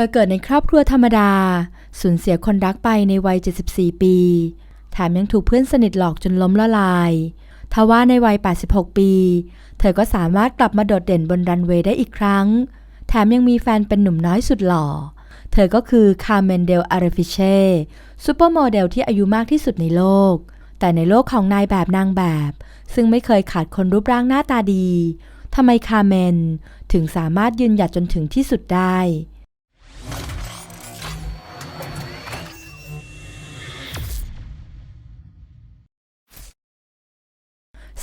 ธอเกิดในครอบครัวธรรมดา สูญเสียคนรักไปในวัย 74 ปี แถมยังถูกเพื่อนสนิทหลอกจนล้มละลาย ทว่าในวัย 86 ปี เธอก็สามารถกลับมาโดดเด่นบนรันเวย์ได้อีกครั้ง แถมยังมีแฟนเป็นหนุ่มน้อยสุดหล่อ เธอก็คือคาร์เมนเดลอาร์ฟิเช่ซูเปอร์โมเดลที่อายุมากที่สุดในโลก แต่ในโลกของนายแบบนางแบบ ซึ่งไม่เคยขาดคนรูปร่างหน้าตาดีทำไมคาร์เมน ถึงสามารถยืนหยัดจนถึงที่สุดได้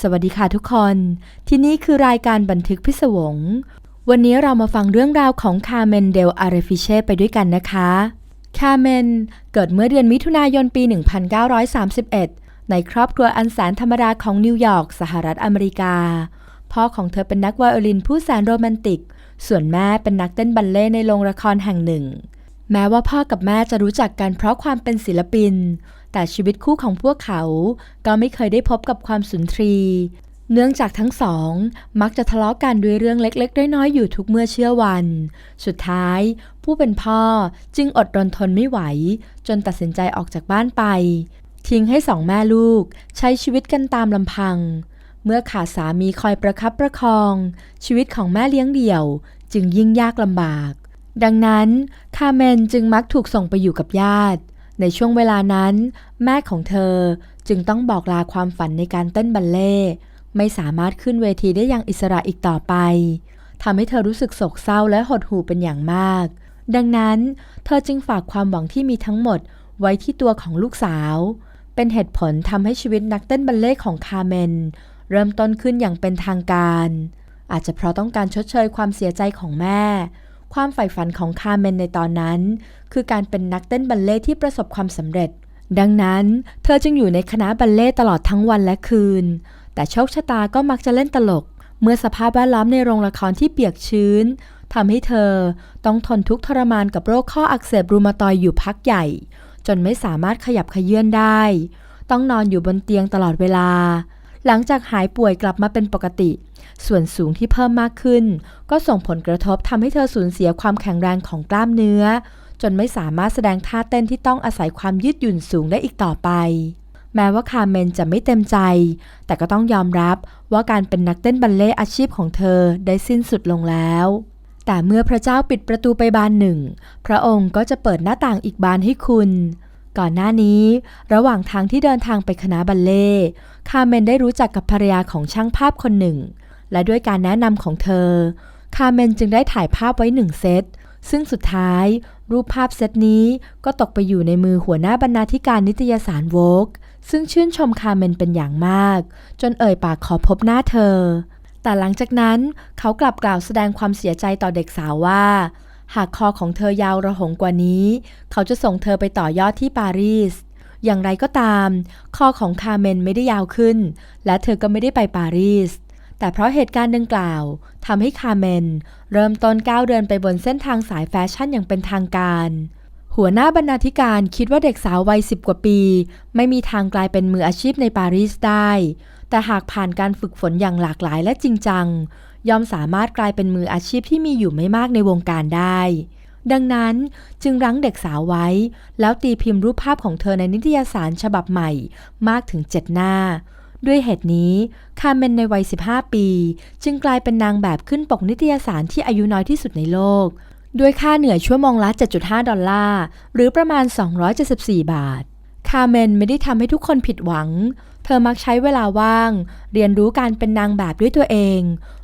สวัสดีค่ะทุกคน ที่นี่คือรายการบันทึกพิศวง วันนี้เรามาฟังเรื่องราวของคาเมนเดลอาร์ฟิเช่ไปด้วยกันนะคะ คาเมน เกิดเมื่อเดือนมิถุนายนปี 1931 ในครอบครัวอันแสนธรรมดาของนิวยอร์กสหรัฐอเมริกา พ่อของเธอเป็นนักไวโอลินผู้แสนโรแมนติก ส่วนแม่เป็นนักเต้นบัลเล่ต์ในโรงละครแห่งหนึ่ง แม้ว่าพ่อกับแม่จะรู้จักกันเพราะความเป็นศิลปิน แต่ชีวิตคู่ของพวกเขาก็ไม่เคยได้พบกับความสุนทรี เนื่องจากทั้งสอง มักจะทะเลาะกันด้วยเรื่องเล็กๆ น้อยๆ อยู่ทุกเมื่อเชื่อวัน สุดท้าย ผู้เป็นพ่อจึงอดรนทนไม่ไหว จนตัดสินใจออกจากบ้านไป ทิ้งให้สองแม่ลูก ใช้ชีวิตกันตามลำพัง เมื่อขาดสามีคอยประคับประคอง ชีวิตของแม่เลี้ยงเดี่ยว จึงยิ่งยากลำบากดังนั้น คาเมนจึงมักถูกส่งไปอยู่กับญาติ ในช่วงเวลานั้น แม่ของเธอจึงต้องบอกลาความฝันในการเต้นบัลเล่ต์ไม่สามารถขึ้นเวทีได้อย่างอิสระอีกต่อไปทำให้เธอรู้สึกโศกเศร้าและหดหู่เป็นอย่างมาก ดังนั้น เธอจึงฝากความหวังที่มีทั้งหมดไว้ที่ตัวของลูกสาว เป็นเหตุผลทำให้ชีวิตนักเต้นบัลเล่ต์ของคาเมน เริ่มต้นขึ้นอย่างเป็นทางการ อาจจะเพราะต้องการชดเชยความเสียใจของแม่ ความใฝ่ฝันของคาร์เมนในตอนนั้น คือการเป็นนักเต้นบัลเล่ที่ประสบความสำเร็จ ดังนั้น เธอจึงอยู่ในคณะบัลเล่ตลอดทั้งวันและคืน แต่โชคชะตาก็มักจะเล่นตลก เมื่อสภาพแวดล้อมในโรงละครที่เปียกชื้นทำให้เธอต้องทนทุกข์ทรมานกับโรคข้ออักเสบรูมาตอยอยู่พักใหญ่ จนไม่สามารถขยับขยื่นได้ ต้องนอนอยู่บนเตียงตลอดเวลา หลังจากหายป่วยกลับมาเป็นปกติ ส่วนสูงที่เพิ่มมากขึ้น ก็ส่งผลกระทบทำให้เธอสูญเสียความแข็งแรงของกล้ามเนื้อ จนไม่สามารถแสดงท่าเต้นที่ต้องอาศัยความยืดหยุ่นสูงได้อีกต่อไป แม้ว่าคาร์เมนจะไม่เต็มใจ แต่ก็ต้องยอมรับว่าการเป็นนักเต้นบัลเล่ต์อาชีพของเธอได้สิ้นสุดลงแล้วแต่เมื่อพระเจ้าปิดประตูไปบานหนึ่ง พระองค์ก็จะเปิดหน้าต่างอีกบานให้คุณ ก่อนหน้านี้ ระหว่างทางที่เดินทางไปคณะบัลเล่ต์คาร์เมนได้รู้จักกับภรรยาของช่างภาพคนหนึ่ง และด้วยการแนะนำของเธอ คาร์เมนจึงได้ถ่ายภาพไว้หนึ่งเซต ซึ่งสุดท้าย รูปภาพเซตนี้ก็ตกไปอยู่ในมือหัวหน้าบรรณาธิการนิตยสารโวกซึ่งชื่นชมคาร์เมนเป็นอย่างมาก จนเอ่ยปากขอพบหน้าเธอ แต่หลังจากนั้นเขากลับกล่าวแสดงความเสียใจต่อเด็กสาวว่า หากคอของเธอยาวระหงกว่านี้ เขาจะส่งเธอไปต่อยอดที่ปารีสอย่างไรก็ตาม คอของคาร์เมนไม่ได้ยาวขึ้น และเธอก็ไม่ได้ไปปารีส แต่เพราะเหตุการณ์ดังกล่าวทำให้คาเมน เริ่มต้นก้าวเดินไปบนเส้นทางสายแฟชั่นอย่างเป็นทางการ หัวหน้าบรรณาธิการคิดว่าเด็กสาววัยสิบกว่าปี ไม่มีทางกลายเป็นมืออาชีพในปารีสได้ แต่หากผ่านการฝึกฝนอย่างหลากหลายและจริงจัง ย่อมสามารถกลายเป็นมืออาชีพที่มีอยู่ไม่มากในวงการได้ดังนั้นจึงรั้งเด็กสาวไว้ แล้วตีพิมพ์รูปภาพของเธอในนิตยสารฉบับใหม่มากถึง7หน้า ด้วยเหตุนี้ คาเมนในวัย 15 ปี จึงกลายเป็นนางแบบขึ้นปกนิตยสารที่อายุน้อยที่สุดในโลก ด้วยค่าเหนื่อยชั่วโมงละ 7.5 ดอลลาร์ หรือประมาณ 274 บาท คาเมนไม่ได้ทำให้ทุกคนผิดหวัง เธอมักใช้เวลาว่าง เรียนรู้การเป็นนางแบบด้วยตัวเอง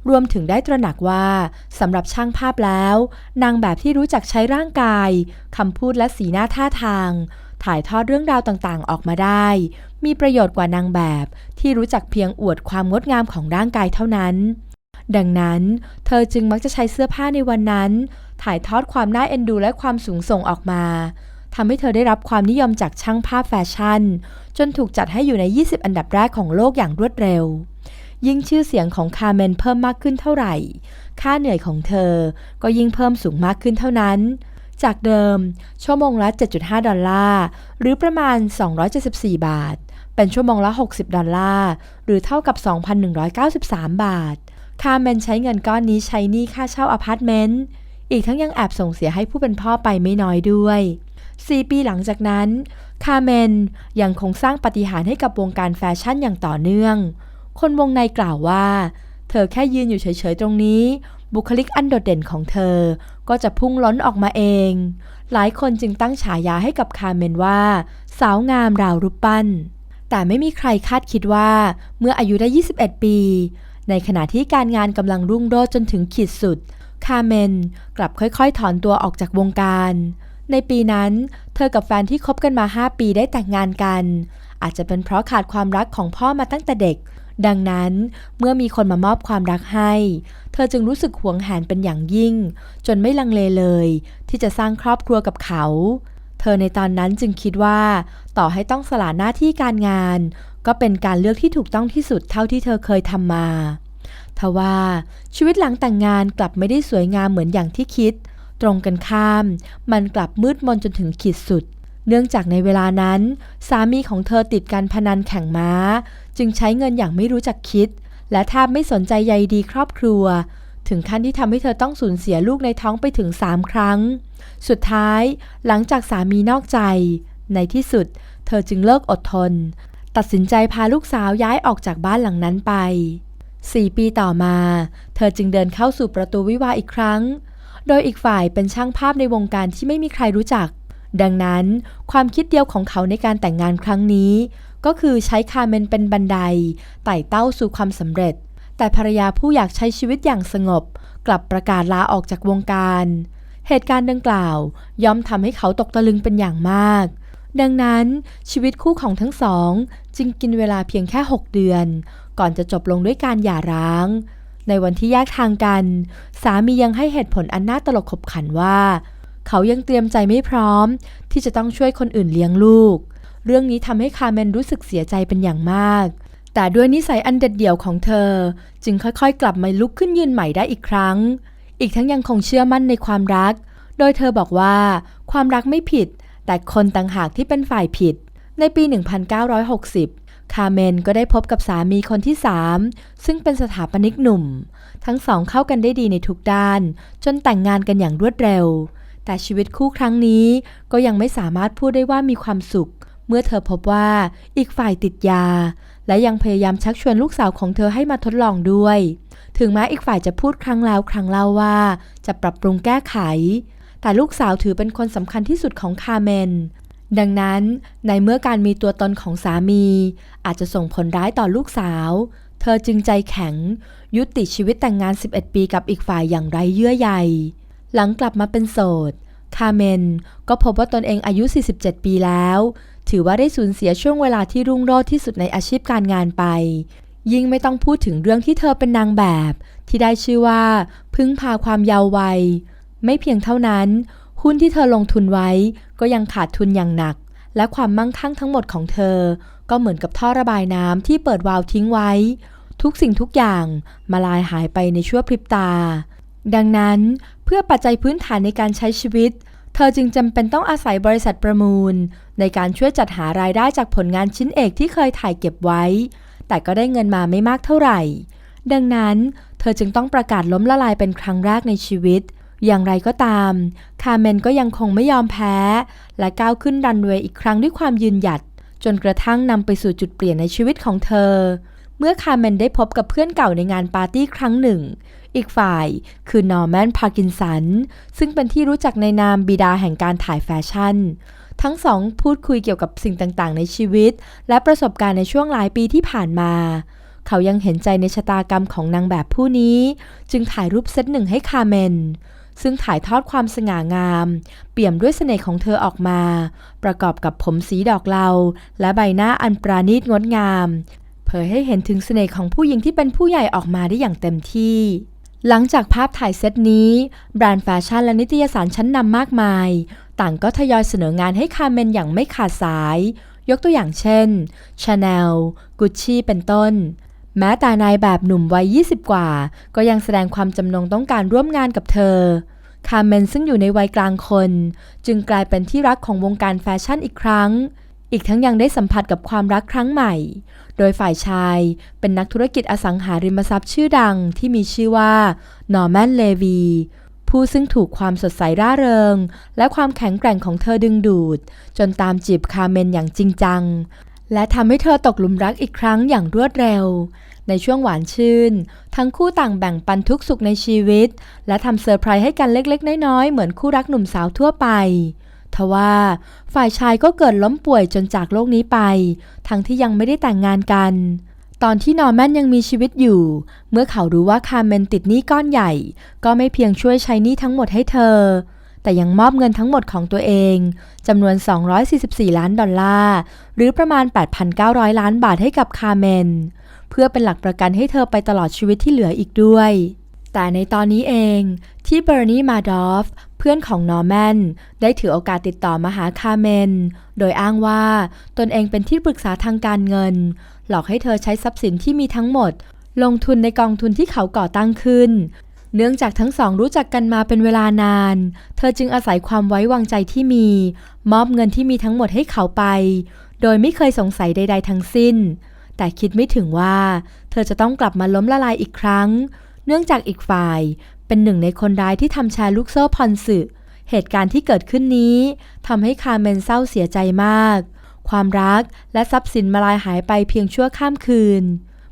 รวมถึงได้ตระหนักว่าสำหรับช่างภาพแล้ว นางแบบที่รู้จักใช้ร่างกายคำพูดและสีหน้าท่าทางถ่ายทอดเรื่องราวต่างๆ ออกมาได้ มีประโยชน์กว่านางแบบ ที่รู้จักเพียงอวดความงดงามของร่างกายเท่านั้น ดังนั้น เธอจึงมักจะใช้เสื้อผ้าในวันนั้น ถ่ายทอดความน่าเอ็นดูและความสูงส่งออกมาทำให้เธอได้รับความนิยมจากช่างภาพแฟชั่น จนถูกจัดให้อยู่ใน 20 อันดับแรกของโลกอย่างรวดเร็ว ยิ่งชื่อเสียงของคาร์เมนเพิ่มมากขึ้นเท่าไหร่ ค่าเหนื่อยของเธอก็ยิ่งเพิ่มสูงมากขึ้นเท่านั้น จากเดิม ชั่วโมงละ 7.5 ดอลลาร์ หรือประมาณ 274 บาท เป็นชั่วโมงละ 60 ดอลลาร์ หรือเท่ากับ 2,193 บาท คาร์เมนใช้เงินก้อนนี้ใช้หนี้ค่าเช่าอพาร์ตเมนต์ อีกทั้งยังแอบส่งเสียให้ผู้เป็นพ่อไปไม่น้อยด้วย 4 ปีหลังจากนั้น คาเมนยังคงสร้างปาฏิหารย์ให้กับวงการแฟชั่นอย่างต่อเนื่อง คนวงในกล่าวว่า เธอแค่ยืนอยู่เฉยๆตรงนี้ บุคลิกอันโดดเด่นของเธอ ก็จะพุ่งล้นออกมาเอง หลายคนจึงตั้งฉายาให้กับคาเมนว่า สาวงามราวรูปปั้น แต่ไม่มีใครคาดคิดว่าเมื่ออายุได้ 21 ปี ในขณะที่การงานกำลังรุ่งโรจน์จนถึงขีดสุด คาเมนกลับค่อยๆ ถอนตัวออกจากวงการ ในปีนั้น เธอกับแฟนที่คบกันมา 5 ปีได้แต่งงานกัน อาจจะเป็นเพราะขาดความรักของพ่อมาตั้งแต่เด็ก ดังนั้นเมื่อมีคนมามอบความรักให้ เธอจึงรู้สึกหวงแหนเป็นอย่างยิ่ง จนไม่ลังเลเลย ที่จะสร้างครอบครัวกับเขา เธอในตอนนั้นจึงคิดว่า ต่อให้ต้องสละหน้าที่การงาน ก็เป็นการเลือกที่ถูกต้องที่สุดเท่าที่เธอเคยทำมาทว่าชีวิตหลังแต่งงานกลับไม่ได้สวยงามเหมือนอย่างที่คิด ตรงกันข้าม มันกลับมืดมนจนถึงขีดสุด เนื่องจากในเวลานั้น สามีของเธอติดการพนันแข่งม้า จึงใช้เงินอย่างไม่รู้จักคิด และแทบไม่สนใจใยดีครอบครัว ถึงขั้นที่ทำให้เธอต้องสูญเสียลูกในท้องไปถึง 3 ครั้ง สุดท้ายหลังจากสามีนอกใจ ในที่สุด เธอจึงเลิกอดทน ตัดสินใจพาลูกสาวย้ายออกจากบ้านหลังนั้นไป 4 ปีต่อมา เธอจึงเดินเข้าสู่ประตูวิวาอีกครั้ง โดยอีกฝ่ายเป็นช่างภาพในวงการที่ไม่มีใครรู้จัก ดังนั้นความคิดเดียวของเขาในการแต่งงานครั้งนี้ ก็คือใช้คาเมนเป็นบันไดไต่เต้าสู่ความสำเร็จ แต่ภรรยาผู้อยากใช้ชีวิตอย่างสงบ กลับประกาศลาออกจากวงการ เหตุการณ์ดังกล่าว ย่อมทำให้เขาตกตะลึงเป็นอย่างมาก ดังนั้นชีวิตคู่ของทั้งสอง จึงกินเวลาเพียงแค่ 6 เดือน ก่อนจะจบลงด้วยการหย่าร้าง ในวันที่แยกทางกัน สามียังให้เหตุผลอันน่าตลกขบขันว่า เขายังเตรียมใจไม่พร้อม ที่จะต้องช่วยคนอื่นเลี้ยงลูก เรื่องนี้ทำให้คาร์เมนรู้สึกเสียใจเป็นอย่างมาก แต่ด้วยนิสัยอันเด็ดเดี่ยวของเธอ จึงค่อยๆ กลับมาลุกขึ้นยืนใหม่ได้อีกครั้ง อีกทั้งยังคงเชื่อมั่นในความรัก โดยเธอบอกว่า ความรักไม่ผิด แต่คนต่างหากที่เป็นฝ่ายผิด ในปี 1960 คาร์เมนก็ได้พบกับสามีคนที่ 3 ซึ่งเป็นสถาปนิกหนุ่ม ทั้งสองเข้ากันได้ดีในทุกด้าน จนแต่งงานกันอย่างรวดเร็ว แต่ชีวิตคู่ครั้งนี้ก็ยังไม่สามารถพูดได้ว่ามีความสุข เมื่อเธอพบว่าอีกฝ่ายติดยา และยังพยายามชักชวนลูกสาวของเธอให้มาทดลองด้วย ถึงแม้อีกฝ่ายจะพูดครั้งแล้วครั้งเล่าว่า จะปรับปรุงแก้ไข แต่ลูกสาวถือเป็นคนสำคัญที่สุดของคาเมน ดังนั้นในเมื่อการมีตัวตนของสามี อาจจะส่งผลร้ายต่อลูกสาว เธอจึงใจแข็ง ยุติชีวิตแต่งงาน 11 ปีกับอีกฝ่ายอย่างไร้เยื่อใย หลังกลับมาเป็นโสดคาเมนก็พบว่าตนเองอายุ 47 ปีแล้ว ถือว่าได้สูญเสียช่วงเวลาที่รุ่งโรจน์ที่สุดในอาชีพการงานไป ยิ่งไม่ต้องพูดถึงเรื่องที่เธอเป็นนางแบบ ที่ได้ชื่อว่า พึ่งพาความเยาว์วัย ไม่เพียงเท่านั้น หุ้นที่เธอลงทุนไว้ ก็ยังขาดทุนอย่างหนัก และความมั่งคั่งทั้งหมดของเธอ ก็เหมือนกับท่อระบายน้ำที่เปิดวาล์วทิ้งไว้ ทุกสิ่งทุกอย่างมาลายหายไปในชั่วพริบตา ดังนั้นเพื่อปัจจัยพื้นฐานในการใช้ชีวิต เธอจึงจำเป็นต้องอาศัยบริษัทประมูล ในการช่วยจัดหารายได้จากผลงานชิ้นเอกที่เคยถ่ายเก็บไว้ แต่ก็ได้เงินมาไม่มากเท่าไหร่ ดังนั้น เธอจึงต้องประกาศล้มละลายเป็นครั้งแรกในชีวิต อย่างไรก็ตาม คาเมนก็ยังคงไม่ยอมแพ้ และก้าวขึ้นรันเวย์อีกครั้งด้วยความยืนหยัด จนกระทั่งนำไปสู่จุดเปลี่ยนในชีวิตของเธอ มื่อคาร์เมนได้พบกับเพื่อนเก่าในงานปาร์ตี้ครั้งหนึ่ง อีกฝ่ายคือนอร์แมนพาร์กินสัน ซึ่งเป็นที่รู้จักในนามบิดาแห่งการถ่ายแฟชั่น ทั้งสองพูดคุยเกี่ยวกับสิ่งต่างๆ ในชีวิต และประสบการณ์ในช่วงหลายปีที่ผ่านมาเขายังเห็นใจในชะตากรรมของนางแบบผู้นี้ จึงถ่ายรูปเซตหนึ่งให้คาร์เมน ซึ่งถ่ายทอดความสง่างาม เปี่ยมด้วยเสน่ห์ของเธอออกมา ประกอบกับผมสีดอกเหลาและใบหน้าอันปราณีตงดงาม ผยให้เห็นถึงเสน่ห์ของผู้หญิงที่เป็นผู้ใหญ่ออกมาได้อย่างเต็มที่ หลังจากภาพถ่ายเซตนี้ แบรนด์แฟชั่นและนิตยสารชั้นนำมากมาย ต่างก็ทยอยเสนองานให้คาร์เมนอย่างไม่ขาดสาย ยกตัวอย่างเช่น Chanel Gucci เป็นต้น แม้แต่นายแบบหนุ่มวัย 20 กว่า ก็ยังแสดงความจำนงต้องการร่วมงานกับเธอ คาร์เมนซึ่งอยู่ในวัยกลางคน จึงกลายเป็นที่รักของวงการแฟชั่นอีกครั้งอีกทั้งยังได้สัมผัสกับความรักครั้งใหม่ โดยฝ่ายชายเป็นนักธุรกิจอสังหาริมทรัพย์ชื่อดังที่มีชื่อว่านอร์แมน เลวี ผู้ซึ่งถูกความสดใสร่าเริง และความแข็งแกร่งของเธอดึงดูด จนตามจีบคาเมนอย่างจริงจัง และทำให้เธอตกหลุมรักอีกครั้งอย่างรวดเร็ว ในช่วงหวานชื่น ทั้งคู่ต่างแบ่งปันทุกสุขในชีวิต และทำเซอร์ไพรส์ให้กันเล็กๆ น้อยๆ เหมือนคู่รักหนุ่มสาวทั่วไป ทว่าฝ่ายชายก็เกิดล้มป่วยจนจากโลกนี้ไป ทั้งที่ยังไม่ได้แต่งงานกัน ตอนที่นอร์แมนยังมีชีวิตอยู่ เมื่อเขารู้ว่าคาร์เมนติดหนี้ก้อนใหญ่ ก็ไม่เพียงช่วยใช้หนี้ทั้งหมดให้เธอ แต่ยังมอบเงินทั้งหมดของตัวเองจำนวน 244 ล้านดอลลาร์ หรือประมาณ 8,900 ล้านบาทให้กับคาร์เมน เพื่อเป็นหลักประกันให้เธอไปตลอดชีวิตที่เหลืออีกด้วยแต่ในตอนนี้เองที่เบอร์นีมาดอฟ พื่อนของนอร์แมนได้ถือโอกาสติดต่อมาหาคาเมน โดยอ้างว่าตนเองเป็นที่ปรึกษาทางการเงิน หลอกให้เธอใช้ทรัพย์สินที่มีทั้งหมด ลงทุนในกองทุนที่เขาก่อตั้งขึ้น เนื่องจากทั้งสองรู้จักกันมาเป็นเวลานาน เธอจึงอาศัยความไว้วางใจที่มี มอบเงินที่มีทั้งหมดให้เขาไป โดยไม่เคยสงสัยใด ๆ ทั้งสิ้น แต่คิดไม่ถึงว่า เธอจะต้องกลับมาล้มละลายอีกครั้งเนื่องจากอีกฝ่าย เป็นหนึ่งในคนร้ายที่ทำแชร์ลูกโซ่พอนสึเหตุการณ์ที่เกิดขึ้นนี้ทำให้คาร์เมนเศร้าเสียใจมาก ความรักและทรัพย์สินมาลายหายไปเพียงชั่วข้ามคืน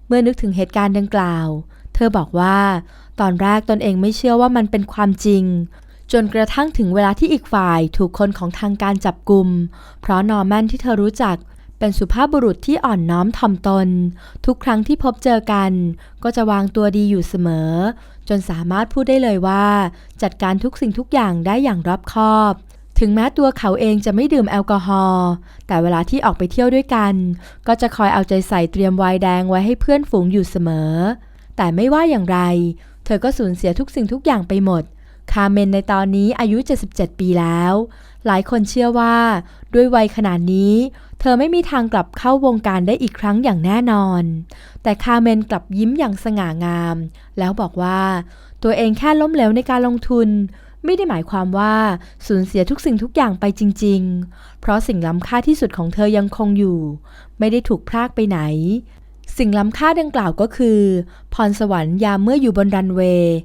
เมื่อนึกถึงเหตุการณ์ดังกล่าว เธอบอกว่า ตอนแรกตนเองไม่เชื่อว่ามันเป็นความจริง จนกระทั่งถึงเวลาที่อีกฝ่ายถูกคนของทางการจับกลุ่มเพราะนอร์แมนที่เธอรู้จัก เป็นสุภาพบุรุษที่อ่อนน้อมถ่อมตน ทุกครั้งที่พบเจอกัน ก็จะวางตัวดีอยู่เสมอ จนสามารถพูดได้เลยว่า จัดการทุกสิ่งทุกอย่างได้อย่างรอบคอบ ถึงแม้ตัวเขาเองจะไม่ดื่มแอลกอฮอล์แต่เวลาที่ออกไปเที่ยวด้วยกัน ก็จะคอยเอาใจใส่เตรียมไวน์แดงไว้ให้เพื่อนฝูงอยู่เสมอ แต่ไม่ว่าอย่างไร เธอก็สูญเสียทุกสิ่งทุกอย่างไปหมด คาเมนในตอนนี้อายุ 77 ปีแล้ว หลายคนเชื่อว่า ด้วยวัยขนาดนี้ เธอไม่มีทางกลับเข้าวงการได้อีกครั้งอย่างแน่นอน แต่คาเมนกลับยิ้มอย่างสง่างาม แล้วบอกว่า ตัวเองแค่ล้มเหลวในการลงทุน ไม่ได้หมายความว่าสูญเสียทุกสิ่งทุกอย่างไปจริง ๆ เพราะสิ่งล้ำค่าที่สุดของเธอยังคงอยู่ ไม่ได้ถูกพรากไปไหน สิ่งล้ำค่าดังกล่าวก็คือ พรสวรรค์ยามเมื่ออยู่บนรันเวย์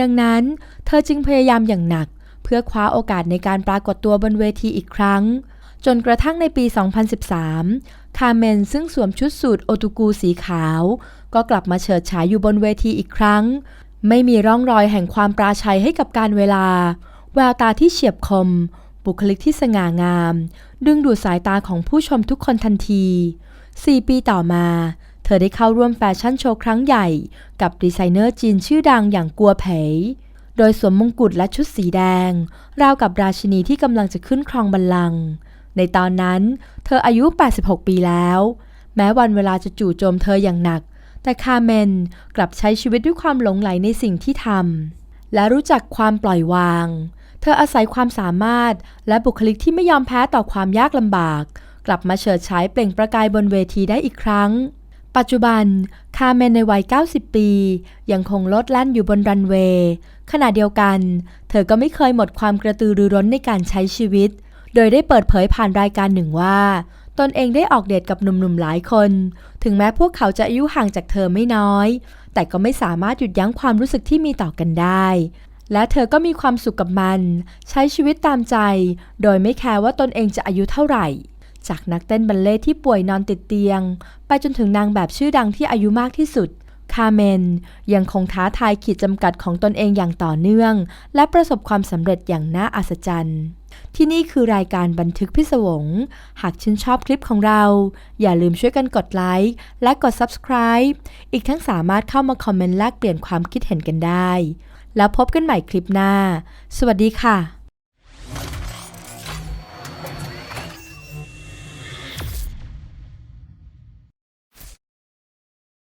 ดังนั้น เธอจึงพยายามอย่างหนัก เพื่อคว้าโอกาสในการปรากฏตัวบนเวทีอีกครั้ง จนกระทั่งในปี 2013 คาเมนซึ่งสวมชุดสูทโอตุกูสีขาว ก็กลับมาเฉิดฉายอยู่บนเวทีอีกครั้ง ไม่มีร่องรอยแห่งความปราชัยให้กับการเวลา แววตาที่เฉียบคม บุคลิกที่สง่างาม ดึงดูดสายตาของผู้ชมทุกคนทันที 4 ปีต่อมาเธอได้เข้าร่วมแฟชั่นโชว์ครั้งใหญ่ กับดีไซเนอร์จีนชื่อดังอย่างกัวเผย โดยสวมมงกุฎและชุดสีแดง ราวกับราชินีที่กำลังจะขึ้นครองบัลลังก์ ในตอนนั้น เธออายุ 86 ปีแล้ว แม้วันเวลาจะจู่โจมเธออย่างหนัก แต่คาเมนกลับใช้ชีวิตด้วยความหลงไหลในสิ่งที่ทำ และรู้จักความปล่อยวาง เธออาศัยความสามารถและบุคลิกที่ไม่ยอมแพ้ต่อความยากลำบาก กลับมาเฉิดฉายเปล่งประกายบนเวทีได้อีกครั้งปัจจุบัน คาเมนในวัย 90 ปี ยังคงลดแล่นอยู่บนรันเวย์ ขณะเดียวกัน เธอก็ไม่เคยหมดความกระตือรือร้นในการใช้ชีวิต โดยได้เปิดเผยผ่านรายการหนึ่งว่า ตนเองได้ออกเดทกับหนุ่มๆหลายคน ถึงแม้พวกเขาจะอายุห่างจากเธอไม่น้อย แต่ก็ไม่สามารถหยุดยั้งความรู้สึกที่มีต่อกันได้ และเธอก็มีความสุขกับมัน ใช้ชีวิตตามใจ โดยไม่แคร์ว่าตนเองจะอายุเท่าไหร่ จากนักเต้นบัลเล่ที่ป่วยนอนติดเตียง ไปจนถึงนางแบบชื่อดังที่อายุมากที่สุด คาเมน ยังคงท้าทายขีดจำกัดของตนเองอย่างต่อเนื่อง และประสบความสำเร็จอย่างน่าอัศจรรย์ ที่นี่คือรายการบันทึกพิศวง หากชื่นชอบคลิปของเรา อย่าลืมช่วยกันกดไลค์และกด subscribe อีกทั้งสามารถเข้ามาคอมเมนต์แลกเปลี่ยนความคิดเห็นกันได้ แล้วพบกันใหม่คลิปหน้า สวัสดีค่ะ